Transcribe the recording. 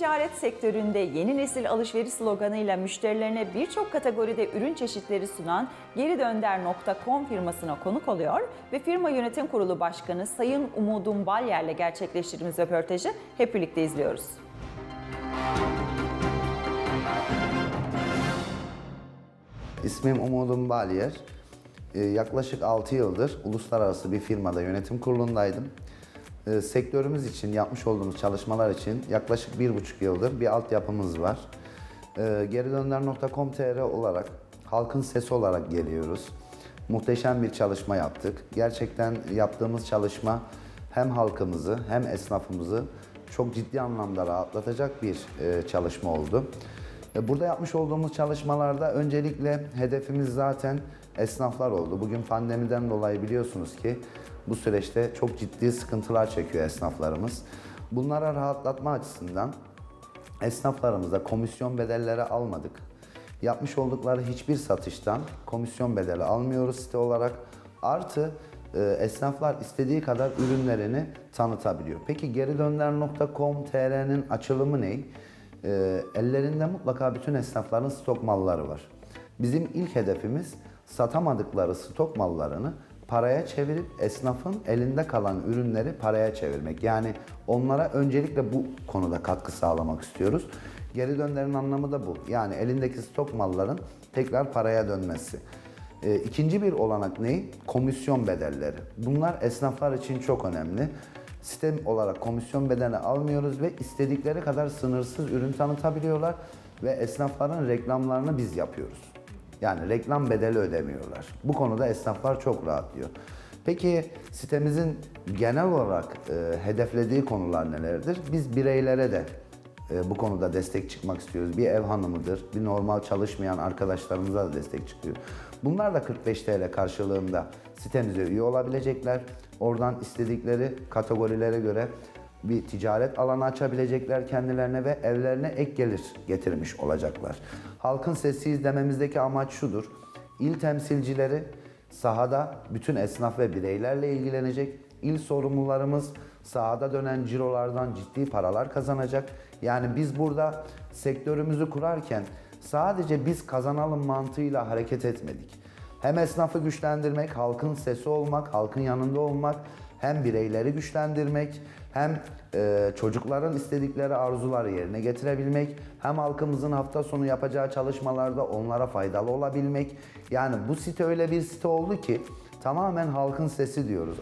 E-ticaret sektöründe yeni nesil alışveriş sloganıyla müşterilerine birçok kategoride ürün çeşitleri sunan geridönder.com firmasına konuk oluyor ve firma yönetim kurulu başkanı Sayın Umudum Balyer'le gerçekleştirdiğimiz röportajı hep birlikte izliyoruz. İsmim Umudum Baliyer. Ee, Yaklaşık 6 yıldır uluslararası bir firmada yönetim kurulundaydım. Ee, Sektörümüz için yapmış olduğumuz çalışmalar için yaklaşık 1,5 yıldır bir altyapımız var. Ee, Geridönder.com.tr olarak halkın sesi olarak geliyoruz. Muhteşem bir çalışma yaptık. Gerçekten yaptığımız çalışma hem halkımızı hem esnafımızı çok ciddi anlamda rahatlatacak bir e, çalışma oldu. E, Burada yapmış olduğumuz çalışmalarda öncelikle hedefimiz zaten esnaflar oldu. Bugün pandemiden dolayı biliyorsunuz ki bu süreçte çok ciddi sıkıntılar çekiyor esnaflarımız. Bunlara rahatlatma açısından esnaflarımıza komisyon bedelleri almadık. Yapmış oldukları hiçbir satıştan komisyon bedeli almıyoruz site olarak. Artı e, esnaflar istediği kadar ürünlerini tanıtabiliyor. Peki geridönder.com.tr'nin açılımı ne? E, ellerinde mutlaka bütün esnafların stok malları var. Bizim ilk hedefimiz satamadıkları stok mallarını paraya çevirip esnafın elinde kalan ürünleri paraya çevirmek. Yani onlara öncelikle bu konuda katkı sağlamak istiyoruz. Geri dönderin anlamı da bu. Yani elindeki stok malların tekrar paraya dönmesi. Ee, ikinci bir olanak ne? Komisyon bedelleri. Bunlar esnaflar için çok önemli. Sistem olarak komisyon bedeli almıyoruz ve istedikleri kadar sınırsız ürün tanıtabiliyorlar ve esnafların reklamlarını biz yapıyoruz. Yani reklam bedeli ödemiyorlar. Bu konuda esnaflar çok rahatlıyor. Peki sitemizin genel olarak e, hedeflediği konular nelerdir? Biz bireylere de e, bu konuda destek çıkmak istiyoruz. Bir ev hanımıdır, bir normal çalışmayan arkadaşlarımıza da destek çıkıyor. Bunlar da 45 TL karşılığında sitemize üye olabilecekler. Oradan istedikleri kategorilere göre bir ticaret alanı açabilecekler kendilerine ve evlerine ek gelir getirmiş olacaklar. Halkın sesi izlememizdeki amaç şudur. İl temsilcileri sahada bütün esnaf ve bireylerle ilgilenecek. İl sorumlularımız sahada dönen cirolardan ciddi paralar kazanacak. Yani biz burada sektörümüzü kurarken sadece biz kazanalım mantığıyla hareket etmedik. Hem esnafı güçlendirmek, halkın sesi olmak, halkın yanında olmak, hem bireyleri güçlendirmek, hem e, çocukların istedikleri arzuları yerine getirebilmek, hem halkımızın hafta sonu yapacağı çalışmalarda onlara faydalı olabilmek. Yani bu site öyle bir site oldu ki tamamen halkın sesi diyoruz.